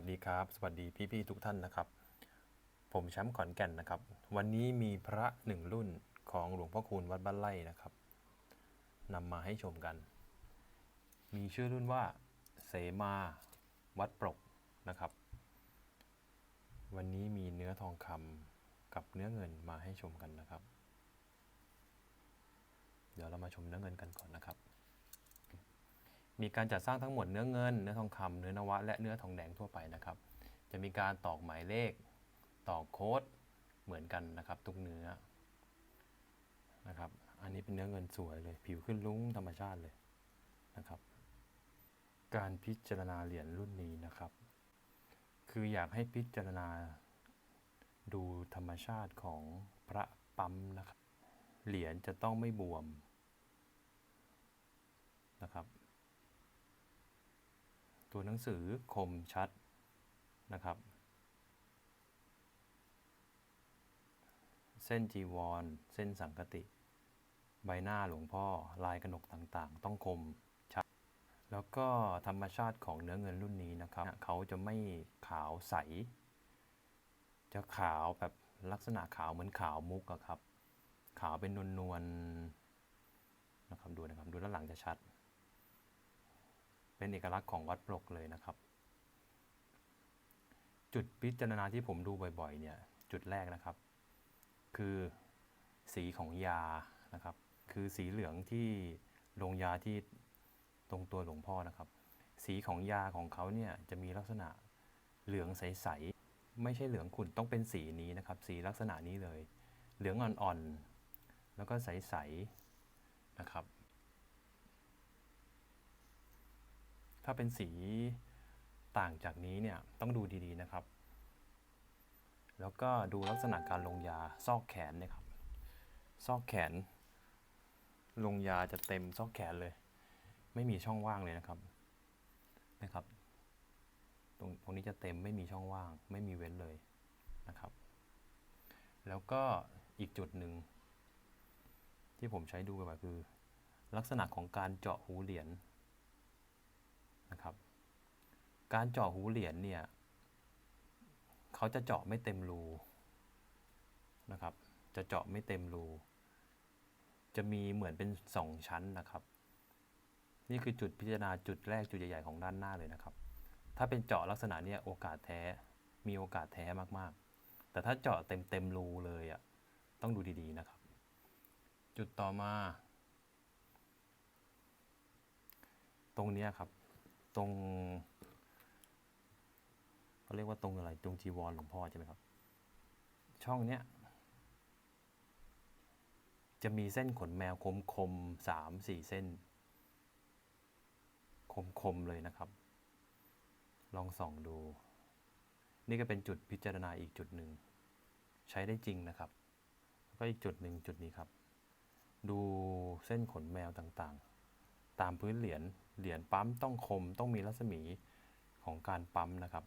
วัสดีครับ สวัสดีพี่ๆทุกท่านนะครับ ผมแชมป์ขอนแก่นนะครับ วันนี้มีพระหนึ่งรุ่นของหลวงพ่อคูณวัดบ้านไร่นะครับนำมาให้ชมกัน มีชื่อรุ่นว่าเสมาวัดปรกนะครับ วันนี้มีเนื้อทองคำกับเนื้อเงินมาให้ชมกันนะครับ เดี๋ยวเรามาชมเนื้อเงินกันก่อนนะครับ มีการจัดสร้างทั้งหมดเนื้อเงิน เนื้อทองคำเนื้อนวะ และเนื้อทองแดงทั่วไปนะครับ จะมีการตอกหมายเลข ตอกโค้ดเหมือนกันนะครับทุกเนื้อนะครับ อันนี้เป็นเนื้อเงินสวยเลย ผิวขึ้นลุ้งธรรมชาติเลยนะครับ การพิจารณาเหรียญรุ่นนี้นะครับ คืออยากให้พิจารณาดูธรรมชาติของพระปั๊มนะครับ เหรียญจะต้องไม่บวมนะครับ ตัวหนังสือคมชัดนะครับ เส้นจีวร เส้นสังกติ ใบหน้าหลวงพ่อลายกระหนกต่างๆ ต้องคมชัด แล้วก็ธรรมชาติของเนื้อเงินรุ่นนี้นะครับ เขาจะไม่ขาวใส จะขาวแบบลักษณะขาวเหมือนขาวมุกอะครับ ขาวเป็นนวลๆนะครับดูนะครับ ดูด้านหลังจะชัด เป็นเอกลักษณ์ของวัดปลกเลยนะครับ จุดพิจารณาที่ผมดูบ่อยๆเนี่ยจุดแรกนะครับ คือสีของยานะครับ คือสีเหลืองที่ลงยาที่ตรงตัวหลวงพ่อนะครับ สีของยาของเขาเนี่ยจะมีลักษณะเหลืองใสๆไม่ใช่เหลืองขุ่นต้องเป็นสีนี้นะครับ สีลักษณะนี้เลย เหลืองอ่อนๆแล้วก็ใสๆนะครับ ถ้าเป็นสีต่างจากนี้เนี่ยต้องดูดีๆนะครับ แล้วก็ดูลักษณะการลงยาซอกแขนนะครับ ซอกแขน ลงยาจะเต็มซอกแขนเลย ไม่มีช่องว่างเลยนะครับนะครับ ตรงตรงนี้จะเต็มไม่มีช่องว่าง ไม่มีเว้นเลยนะครับ แล้วก็อีกจุดหนึ่งที่ผมใช้ดูไปคือ ลักษณะของการเจาะหูเหรียญ นะครับ การเจาะหูเหรียญเนี่ยเขาจะเจาะไม่เต็มรูนะครับ จะเจาะไม่เต็มรู จะมีเหมือนเป็นสองชั้นนะครับ นี่คือจุดพิจารณาจุดแรกจุดใหญ่ ๆ ของด้านหน้าเลยนะครับ ถ้าเป็นเจาะลักษณะเนี้ยโอกาสแท้มีโอกาสแท้มากๆ แต่ถ้าเจาะเต็มเต็มรูเลยอะ่ะต้องดูดีๆนะครับ จุดต่อมา ตรงนี้ครับ ตรงเขาเรียกว่าตรงอะไรตรงจีวรหลวงพ่อใช่ไหมครับ ช่องเนี้ยจะมีเส้นขนแมวคมคมสามสี่เส้น คมคมเลยนะครับ ลองส่องดู นี่ก็เป็นจุดพิจารณาอีกจุดหนึ่ง ใช้ได้จริงนะครับ ก็อีกจุดหนึ่งจุดนี้ครับ ดูเส้นขนแมวต่างๆ ตามพื้นเหรียญ เหรียญปั๊มต้องคมต้องมีรัศมีของการปั๊มนะครับ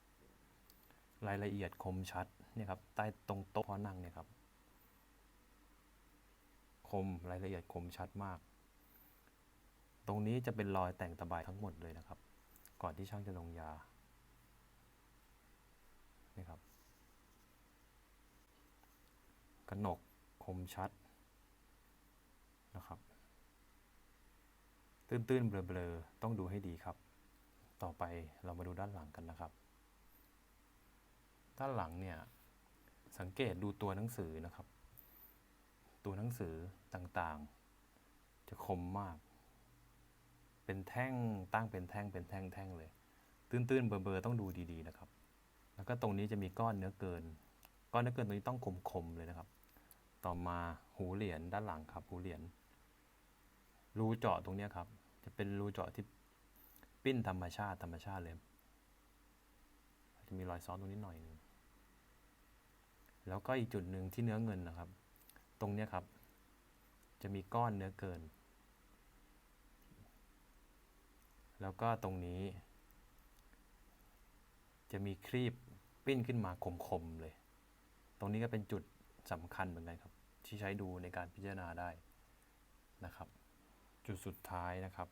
รายละเอียดคมชัดเนี่ยครับใต้ตรงโต๊ะนั่งเนี่ยครับ คมรายละเอียดคมชัดมาก ตรงนี้จะเป็นรอยแต่งตะไบทั้งหมดเลยนะครับ ก่อนที่ช่างจะลงยานี่ครับกระหนกคมชัดนะครับ ตื้นๆ เบลอๆ ต้องดูให้ดีครับ ต่อไปเรามาดูด้านหลังกันนะครับ ด้านหลังเนี่ย สังเกตดูตัวหนังสือนะครับ ตัวหนังสือต่างๆ จะคมมาก เป็นแท่งตั้งเป็นแท่งเป็นแท่งแท่งเลย ตื้นๆ เบลอๆ ต้องดูดีๆ นะครับ แล้วก็ตรงนี้จะมีก้อนเนื้อเกิน ก้อนเนื้อเกินตรงนี้ต้องคมๆ เลยนะครับ ต่อมาหูเหรียญด้านหลังครับ หูเหรียญรูเจาะตรงนี้ครับ จะเป็นรูเจาะที่ปิ้นธรรมชาติธรรมชาติเลย จะมีรอยซ้อนตรงนี้หน่อยนึงแล้วก็อีกจุดหนึ่งที่เนื้อเงินนะครับ ตรงเนี้ยครับ จะมีก้อนเนื้อเกิน แล้วก็ตรงนี้ จะมีครีบปิ้นขึ้นมาคมๆเลย ตรงนี้ก็เป็นจุดสำคัญเหมือนกันครับ ที่ใช้ดูในการพิจารณาได้นะครับ จุดสุดท้ายนะครับ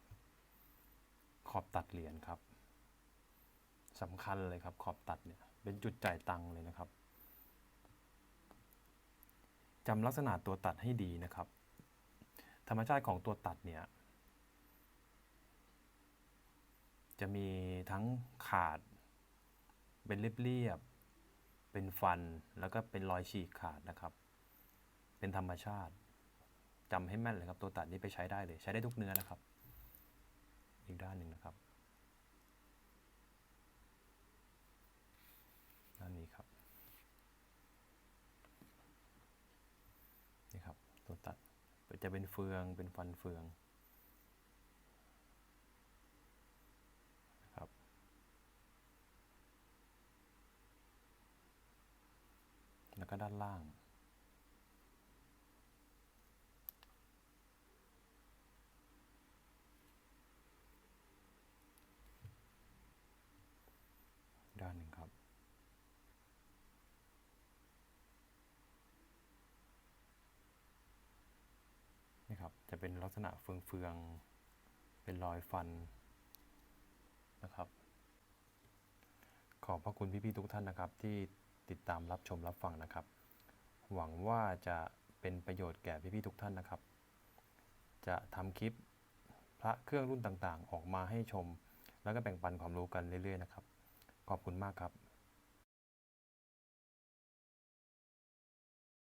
ขอบตัดเหรียญครับสำคัญเลยครับ ขอบตัดเนี่ยเป็นจุดจ่ายตังค์เลยนะครับจำลักษณะตัวตัดให้ดีนะครับ ธรรมชาติของตัวตัดเนี่ยจะมีทั้งขาด เป็นเรียบๆเป็นฟันแล้วก็เป็นรอยฉีกขาดนะครับ เป็นธรรมชาติ จำให้แม่นเลยครับ ตัวตัดนี้ไปใช้ได้เลย ใช้ได้ทุกเนื้อนะครับ อีกด้านหนึ่งนะครับ ด้านนี้ครับ นี่ครับ ตัวตัดจะเป็นเฟือง เป็นฟันเฟืองนะครับแล้วก็ด้านล่าง ด้านหนึ่งครับนี่ครับ จะเป็นลักษณะเฟืองๆ เป็นรอยฟันนะครับ ขอบพระคุณพี่ๆทุกท่านนะครับ ที่ติดตามรับชมรับฟังนะครับ หวังว่าจะเป็นประโยชน์แก่พี่ๆทุกท่านนะครับ จะทำคลิปพระเครื่องรุ่นต่างๆ ออกมาให้ชม แล้วก็แบ่งปันความรู้กันเรื่อยๆนะครับ ขอบคุณมากครับ